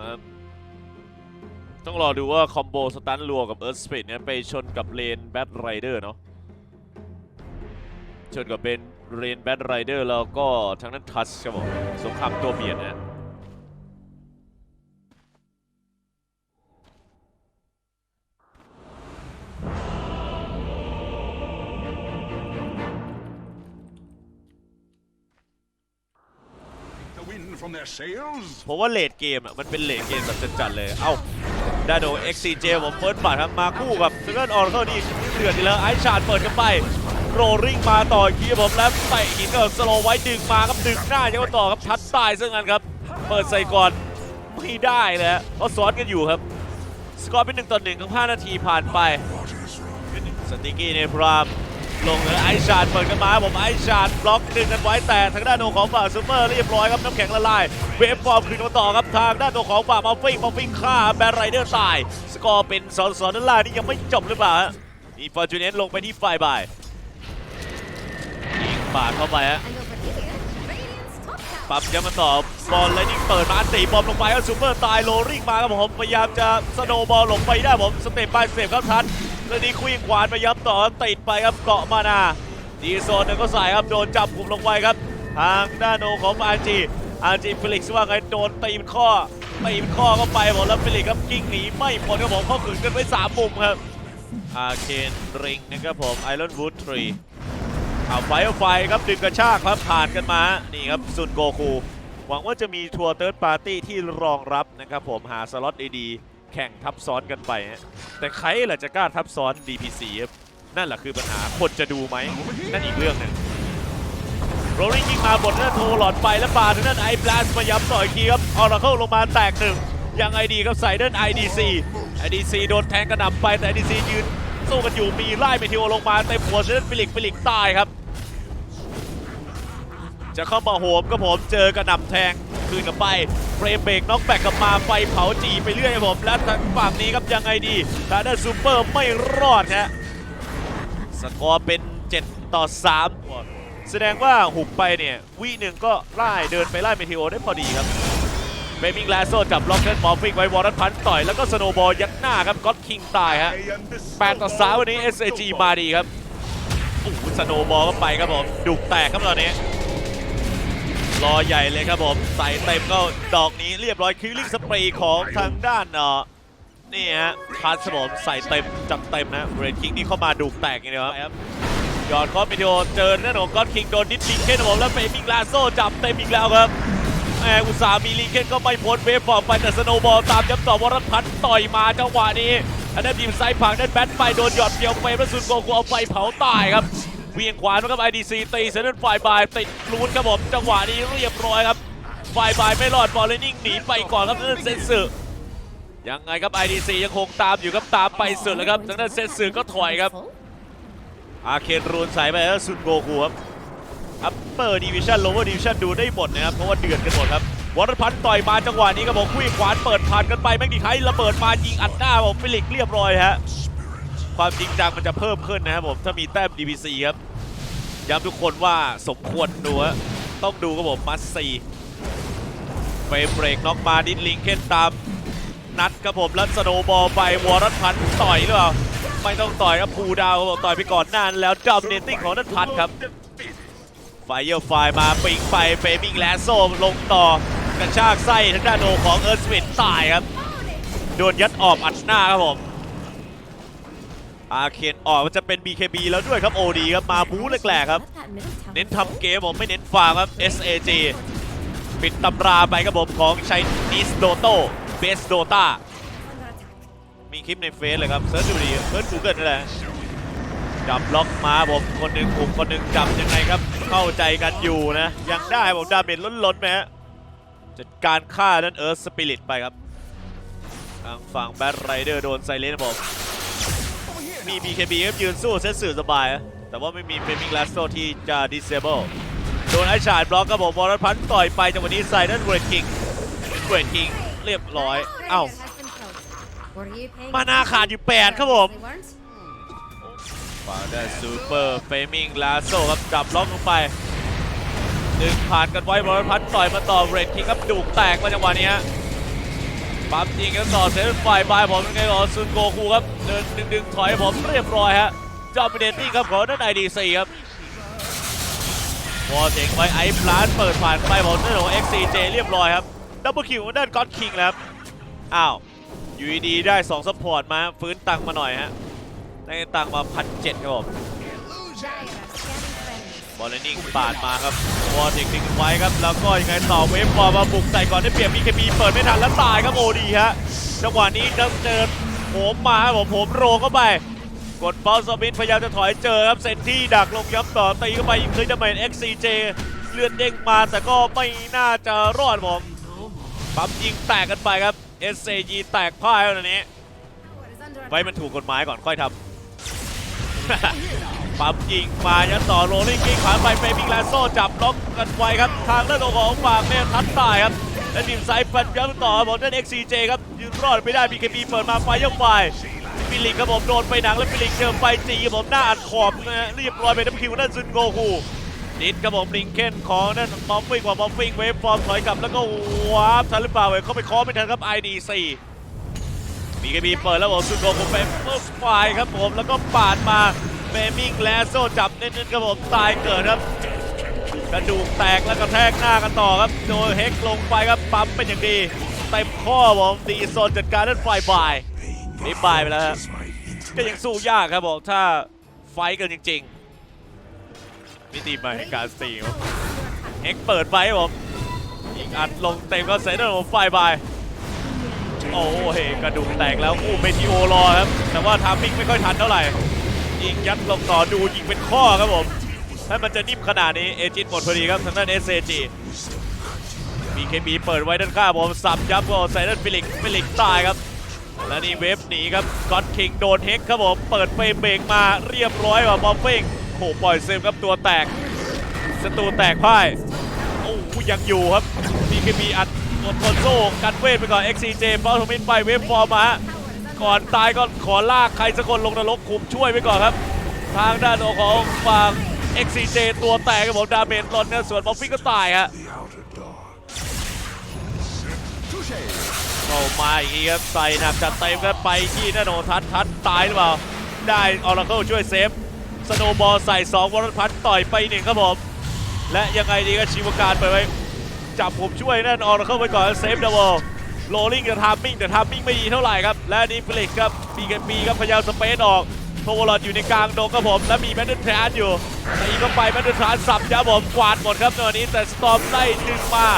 นะครับต้องรอดูว่าคอมโบสตันรัวกับเอิร์ธสปิดเนี่ยไปชนกับเลนแบทไรเดอร์เนาะชนกับเป็นเลนแบทไรเดอร์แล้วก็ทางนั้นทัชครับผมสงครามตัวเบียดนะ The wind from their sails. เพราะว่าเลดเกมอะมันเป็นเลดเกมแบบจัดๆเลย เอ้าดาโด XCJ ผมเฟิร์สบัตครับมาคู่กับเซอร์ออร์เคิลนี่เดือดดีแล้วไอชาร์ดเปิดกันไปโรลริ่งมาต่ออีกทีครับผมแล้วใส่หินกับสโลไว้ดึงมาครับดึงหน้ายังมาต่อครับทัดตายซึ่งกันครับ เปิดใส่ก่อนไม่ได้เลยเพราะซ้อนกันอยู่ครับ สกอร์เป็นหนึ่งต่อหนึ่งครับ5นาทีผ่านไปสติกกี้ในพราม ลงเลยไอชาร์ดเปิดกันมาผมไอชาร์ดบล็อกดึงกันไว้แต่ทางด้านโนของฝั่งซูเปอร์เรียบร้อยครับน้ำแข็งละลาย เวฟฟอร์มคืนมาต่อครับทางด้านโนของฝั่งมาฟิงมาฟิงฆ่าแบรไรเดอร์ตาย สกอร์เป็น2อสองด้านล่านี่ยังไม่จบหรือเปล่าฮะมีฟอร์จูเนตลงไปที่ไฟบายยิงปาดเข้าไปฮะปั๊มยังมาต่อบอลแล้วนี่เปิดมาตีบอลลงไปครับซูเปอร์ตายโรลริ่งมาครับผมพยายามจะสโนบอลลงไปได้ผมสเต็ปไปสเต็ปครับทัน แล้วนี่คุยขวานไปย้ำต่อติดไปครับเกาะมานาดีโซนหนึ่งก็ใส่ครับโดนจับกลุ่มลงไปครับ ทางด้านโนของอาร์จีอาร์จีฟิลิกซ์ว่าไงโดนตีเป็นข้อตีเป็นข้อเข้าไปผมแล้วฟิลิกซ์ครับกิ้งหนีไม่พ้นครับผมเขาขืนกันไว้สามมุมครับอาเคนริงนะครับผมไอรอนวูดทรีเอาไฟเอาไฟครับดึงกระชากครับผ่านกันมานี่ครับซุนโกคูหวังว่าจะมีทัวร์เติร์ดปาร์ตี้ที่รองรับนะครับผมหาสล็อตดีๆ แข่งทับซ้อนกันไปฮะแต่ใครล่ะจะกล้าทับซ้อน DPC ครับนั่นแหละคือปัญหาคนจะดูไหมนั่นอีกเรื่องหนึ่งโรลลิ่งยิงมาบทนั้นโทหลอดไปแล้วปาทางนั้นไอบลาสมาย้ำต่ออีกทีครับออร์เคิลลงมาแตกหนึ่งยังไงดีครับใส่เดิน IDC IDC โดนแทงกระหน่ำไปแต่ IDC ยืนสู้กันอยู่มีไล่เมทิโอลงมาเต็มหัวเซนฟิลิกฟิลิกตายครับ จะเข้ามาโหมก็ผมเจอกระหน่ำแทงคืนกลับไปเฟรมเบรกน็อกแบกกลับมาไฟเผาจีไปเรื่อยครับผมและทางฝั่งนี้ครับยังไงดีทางด้านซูเปอร์ไม่รอดฮะสกอร์เป็น 7 ต่อ 3 แสดงว่าหุบไปเนี่ยวิหนึ่งก็ไล่เดินไปไล่เมทิโอได้พอดีครับเบมิงแลโซจับล็อกเกนมอฟฟิงไว้วอร์รันพันต่อย แล้วก็สโนบอลยัดหน้าครับก็อตคิงตายฮะ I am the 8ต่อ3วันนี้ SAG มาดีครับโอ้โหสโนบอลก็ไปครับผมดุกแตกครับตอนนี้ รอใหญ่เลยครับผมใส่เต็มก็ดอกนี้เรียบร้อยคิลลิ่งสเปรย์ของทางด้านเนาะนี่ฮะพัสผมใส่เต็มจัดเต็มนะเรนคิงนี่เข้ามาดุแตกอย่างเดียวครับยอดคอสมิโดเจอแน่นอนก็อตคิงโดนดิสลิงเคนผมแล้วเฟมิงลาโซจับเต็มอีกแล้วครับแหมอุตสามีลิงเคนก็ไม่พ้นเวฟฟอร์มไปแต่สโนว์บอลตามย้ำต่อวรพัฒน์ต่อยมาจังหวะนี้อันนั้นทีมไซด์ผังนั้นแบทไปโดนหยอดเดียวไปแล้วซุนโกคูเอาไฟเผาตายครับ เวียงขวานะครับ IDC ตีเซนต์ฝ่ายบายติดลูนครับผมจังหวะนี้เรียบร้อยครับฝ่ายบายไม่รอดบอลเลยนิ่งหนีไปก่อนครับทางด้านเซนสึยังไงครับ IDC ยังคงตามอยู่ครับตามไปสุดแล้วครับทางด้านเซนสึก็ถอยครับอาเคนรูนใส่ไปแล้วซุนโกคูครับอัปเปอร์ดิวิชั่นโลเวอร์ดิวิชั่นดูได้หมดนะครับเพราะว่าเดือดกันหมดครับวรพันธ์ต่อยมาจังหวะนี้ครับผมคุยขวานเปิดผ่านกันไปแม็กดีไคระเบิดมายิงอัดหน้าผมฟิลิกเรียบร้อยฮะ ความจริงจังมันจะเพิ่มขึ้นนะครับผมถ้ามีแต้ม DPC ครับย้ำทุกคนว่าสมควรดูฮะต้องดูครับผมมัสซีเฟรมเบรกน็อกมาดิดลิงเคนตามนัดครับผมแล้วสโนบอลไปวอร์รัตพันต่อยหรือเปล่าไม่ต้องต่อยครับภูดาวต่อยไปก่อนนานแล้วดัมเนตติ้งของนัทพันครับไฟเยอร์ไฟมาปิงไปเฟมิงแลสโซลงต่อกระชากไส้ทางด้านโนของเอิร์ธสมิธตายครับโดนยัดออบอัดหน้าครับผม อาเคนออกมันจะเป็น BKB แล้วด้วยครับ OD ครับมาบู๊แหลกๆครับ เน้นทำเกมผมไม่เน้นฟาร์มครับ SAG ปิดตำราไปครับผมของใช้นิสโดโต้เบสโดตามีคลิปในเฟซเลยครับเซิร์ชดูดีเซิร์ชกูเกิลนั่นแหละจับล็อกมาผมคนหนึ่งกลุ่มคนหนึ่งจับยังไงครับ เข้าใจกันอยู่นะ ยังได้ผมดาเมจล้นๆไหมฮะจัดการฆ่านั้นเอิร์ธสปิริตไปครับทางฝั่งแบทไรเดอร์โดนไซเลนครับผม มี BKB ครับยืนสู้เซตสื่อสบาย แต่ว่าไม่มีเฟมิงลาสโตที่จะ disable โดนไอชาดบล็อกครับผมวอร์พันต่อยไปจังหวะนี้ใส่นั่นเวรคิงเวรคิงเรียบร้อย เอ้า มานาขาดอยู่ 8 ครับผมฟาได้ซูเปอร์เฟมิงลาโซครับจับล็อกลงไปดึงผ่านกันไว้วอร์พันต่อยมาต่อเวรคิงครับดุแตกมาจังหวะนี้ ปั๊มยิงกันต่อเซตฝ่ายบายผมยังไงก่อนซุนโกคูครับเดินดึงดึงถอยผมเรียบร้อยฮะจอมเดนตี้ครับของนั่นไอดีซีครับวอลเจ๋งไว้ไอ้พลานเปิดผ่านไปผมนั่นของ XCJ เรียบร้อยครับดับเบิลคิวด้านก็อดคิงแล้วครับอ้าวอยู่ดีๆได้2ซัพพอร์ตมาฟื้นตังมาหน่อยฮะได้ตังมาพันเจ็ดครับผม บอลเลนนิ่งปาดมาครับวอลเทคนิคไว้ครับ แล้วก็ยังไงต่อเวฟบอลมาบุกใส่ก่อนได้เปรียบมีเคบีเปิดไม่ทันแล้วตายครับโอดีฮะ จังหวะนี้ครับเจอโหมมาครับผมโหมโรเข้าไป กดเบลสมิธพยายามจะถอยเจอครับเซนที่ดักลงย้ำต่อตีเข้าไปยิงคลิกดาเมจ XCJ เลือดเด้งมาแต่ก็ไม่น่าจะรอดผมปั๊มยิงแตกกันไปครับ SCG แตกพ่ายแล้วตอนนี้ ไว้มันถูกกฎหมายก่อนค่อยทำ ปั๊มยิงมายันต่อโรลลิ่งกิ้งผ่าไปเฟมิงแลนโซจับล็อกกันไว้ครับ ทางด้านของฝากเนี่ทัดตายครับ และทีมไซฟันย้ำต่อบอลด้าน XCJ ครับยืนรอดไม่ได้ BKB เปิดมาไฟย่อมไฟฟิลิกครับผมโดนไปหนังแล้วฟิลิกเจอไฟจีครับผมหน้าอัดขอบนะฮะเรียบร้อยไปน้ำคิวด้านซุนโกคูนิดครับผมลิงเคนของนั่นมอฟฟิงกว่ามอฟฟิงเวฟฟอร์มถอยกลับแล้วก็วาร์ปทันหรือเปล่าเว้ยเข้าไปคอไม่ทันครับ IDC บีเคบีเปิดแล้วผมสุดโกผมเป็นเฟิร์สไฟครับผมแล้วก็ปาดมา เฟมิงแลโซจับเน้นๆครับผมตายเกิดครับ กระดูกแตกแล้วก็แทกหน้ากันต่อครับ โดยเฮกลงไปครับปั๊มเป็นอย่างดีเต็มข้อผมดีโซนจัดการด้านไฟบายนี่บายไปแล้วครับก็ยังสู้ยากครับผมถ้าไฟกันจริงๆมิติใหม่ในการตีเฮกเปิดไปครับผมอีกอัดลงเต็มก็เซตแล้วผมไฟบายโอ้โหกระดูกแตกแล้วอู้เมทิโอรอครับ แต่ว่าทามมิ่งไม่ค่อยทันเท่าไหร่ ยิงยัดลงต่อดูยิงเป็นข้อครับผมถ้ามันจะนิ่มขนาดนี้เอจิตหมดพอดีครับทางด้าน SAG BKB เคบีเปิดไว้ด้านข้างผมสับยับก็ใส่ด้านฟิลิกฟิลิกตายครับ และนี่เวฟหนีครับก็อตคิงโดนเฮกครับผมเปิดเฟรมเบรกมาเรียบร้อยกว่าบอมฟิงโอ้โหปล่อยเซฟครับตัวแตกสตูแตกพ่ายโอ้ยังอยู่ครับ BKB อัดกดทนโซ่กันเวทไปก่อน XCJ เฝ้าทมินไปเวฟฟอร์มา ก่อนตายก็ขอลากใครสักคนลงนรกคุมช่วยไปก่อนครับ ทางด้านของฝั่ง XCJ ตัวแตกครับผมดาเมจลดเนะส่วนบอฟฟิงก็ตายฮะเข้ามาอีกทีครับใส่หนักจัดเต็มครับไปที่นโนทัศทัศตายหรือเปล่า ได้ออร์เคิลช่วยเซฟสโนบอลใส่2วรพัฒน์ต่อยไปหนึ่งครับผม และยังไงดีก็ชิวการไปไว้จับผมช่วยนั่นออร์เคิลไปก่อนเซฟเดอะวอล โรลลิงกับทามมิ่งแต่ทามมิ่งไม่ดีเท่าไหร่ครับ และนี่ฟลิกครับบีกันบีครับพยายามสเปซออกโทวอลอดอยู่ในกลางโดงครับผม และมีแมนเดนทรานอยู่ตีเข้าไปแมนเดนทรานสับยาผมกวาดหมดครับตอนนี้แต่สตอมไล่ดึงมา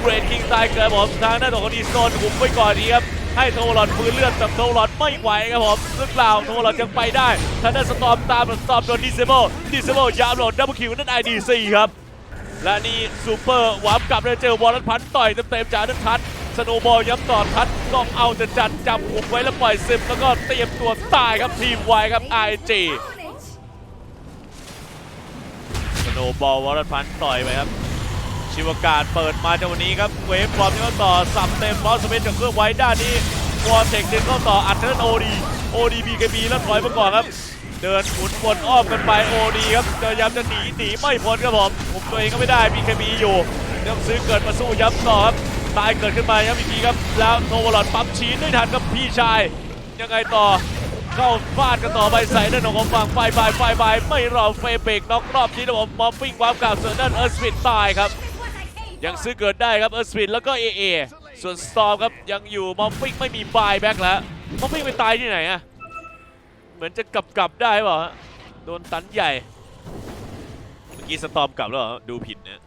เกรดคิงตายเกิดผมทางด้านของดีโซนหุมไว้ก่อนดีครับให้โทวอลอดฟื้นเลือดแต่โทวอลอดไม่ไหวครับผมหรือเปล่าโทวอลอดยังไปได้ทางด้านสตอมตามสตอมโดนดิเซเบลดิเซเบิลยามโหลดดับเบิลคิวนั่นไอดีซีครับ และนี่ซูเปอร์วาร์ปกลับเลยเจอวอลเลนพันต่อยเต็มๆจากนันทัด สโนบอลย้ำต่อทัดก็เอาจะจัดจับหุบไว้แล้วปล่อยซึมแล้วก็เตรียมตัวตายครับทีมไวครับ IG สโนบอลวอลเลนพันต่อยไปครับ ชิวการเปิดมาจากวันนี้ครับ เวฟบอลเข้าต่อสับเต็มบอสเปนจากเครื่องไว้ด้านนี้วอลเทคเดึงเข้าต่ออัดเทิร์นโอดีโอดีบีเคบีแล้วถอยมาก่อนครับเดินหมุนวนอ้อมกันไปโอดีครับพยายามจะหนีหนีไม่พ้นครับผมผมตัวเองก็ไม่ได้บีเคบีอยู่ต้องซื้อเกิดมาสู้ย้ำต่อครับ ตายเกิดขึ้นมาครับอีกทีครับ แล้วโนวอลอดปั๊มชีนไม่ทันครับพี่ชาย ยังไงต่อเข้าฟาดกันต่อไปใส่ด้านของฝั่งไฟบายไฟบายไม่รอเฟเบกน็อกรอบที่นะผมมอฟฟิ้งความกล่าวส่วนด้านเอิร์ธสปิดตายครับ ยังซื้อเกิดได้ครับเอิร์ธสปิดแล้วก็เอเอส่วนสตอมครับยังอยู่มอฟฟิ้งไม่มีบายแบ็กแล้วมอฟฟิ้งไปตายที่ไหนอะเหมือนจะกลับกลับได้เปล่าโดนตันใหญ่เมื่อกี้สตอมกลับแล้วเหรอดูผิดนะ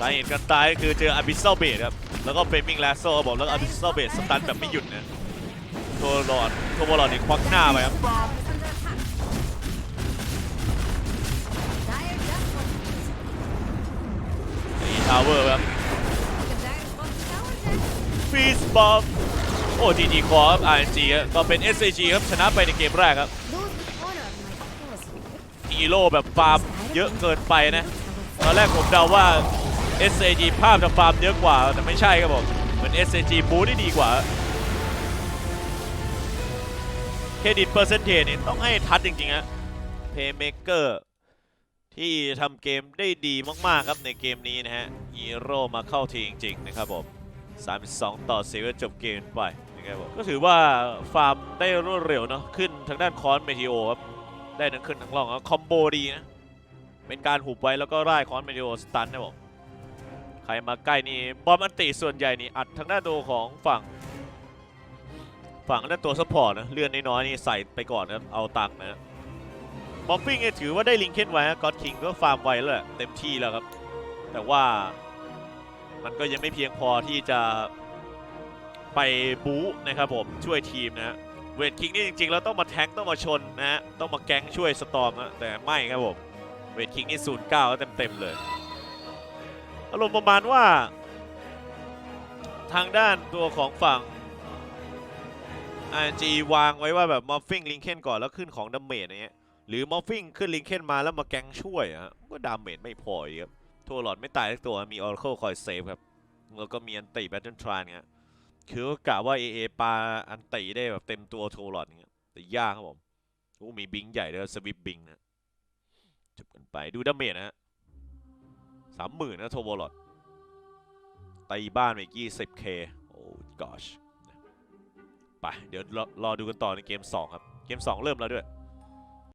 สาเหตุการตายก็คือเจออาบิสเซลเบดครับ แล้วก็เฟรมิงแลสโซบอกแล้วอาบิสเซลเบดสตันแบบไม่หยุดนะโทรลอดโทรบอลอดนี่ควักหน้าไปครับนี่ทาวเวอร์ครับฟีสบอมโอ้จีจีคอครับ RNG ครับก็เป็น SAG ครับชนะไปในเกมแรกครับฮีโร่แบบฟาร์มเยอะเกินไปนะ ตอนแรกผมเดาว่า SAG ภาพจะฟาร์มเยอะกว่า แต่ไม่ใช่ครับผมเหมือน SAG บูได้ดีกว่าเครดิตเปอร์เซนเทจนี่ต้องให้ทัดจริงๆฮะเพย์เมเกอร์ที่ทำเกมได้ดีมากๆครับในเกมนี้นะฮะฮีโร่มาเข้าทีจริงๆนะครับผม 32 ต่อ4ก็จบเกมไปนะครับผมก็ถือว่าฟาร์มได้รวดเร็วเนาะขึ้นทางด้านคอนเมทิโอครับ ได้ทั้งขึ้นทั้งล่องคอมโบดีนะ เป็นการหุบไว้แล้วก็ร่ายคอนเมทิโอสตันนะผมใครมาใกล้นี่บอมอันติส่วนใหญ่นี่อัดทางด้านโดของฝั่ง ฝั่งด้านตัวซัพพอร์ตนะเลื่อนน้อยๆนี่ใส่ไปก่อนนะเอาตังค์นะบอมปิ้งเนี่ยถือว่าได้ลิงเคนไว้ก็อดคิงก็ฟาร์มไว้แล้วเต็มที่แล้วครับ แต่ว่ามันก็ยังไม่เพียงพอที่จะไปบู๊นะครับผมช่วยทีมนะเวทคิงนี่จริงๆแล้วต้องมาแทงค์ต้องมาชนนะฮะต้องมาแก๊งช่วยสตอมนะแต่ไม่ครับผม เวทคิงนี่ศูนย์เก้าเต็มๆเลย อารมณ์ประมาณว่า ทางด้านตัวของฝั่ง RNG วางไว้ว่าแบบมอฟฟิงลิงเคนก่อนแล้วขึ้นของดาเมจอย่างเงี้ยหรือมอฟฟิงขึ้นลิงเคนมาแล้วมาแกงช่วยอะฮะก็ดาเมจไม่พอครับทัวหลอดไม่ตายทุกตัวมี Oracle คอยเซฟครับ แล้วก็มีอันติแบทเทิลทรานเงี้ยคือกะว่า AA ปาอันติได้แบบเต็มตัวทัวหลอดเงี้ยแต่ยากครับผมโอ้มีบิงใหญ่ด้วยสวิปบิงนะ จบกันไปดูดาเมจนะฮะสามหมื่นนะโทัวร์หลอดตีบ้านไปอีก 20k โอ้กอชไป เดี๋ยวรอรอดูกันต่อในเกม 2 ครับ เกม 2 เริ่มแล้วด้วย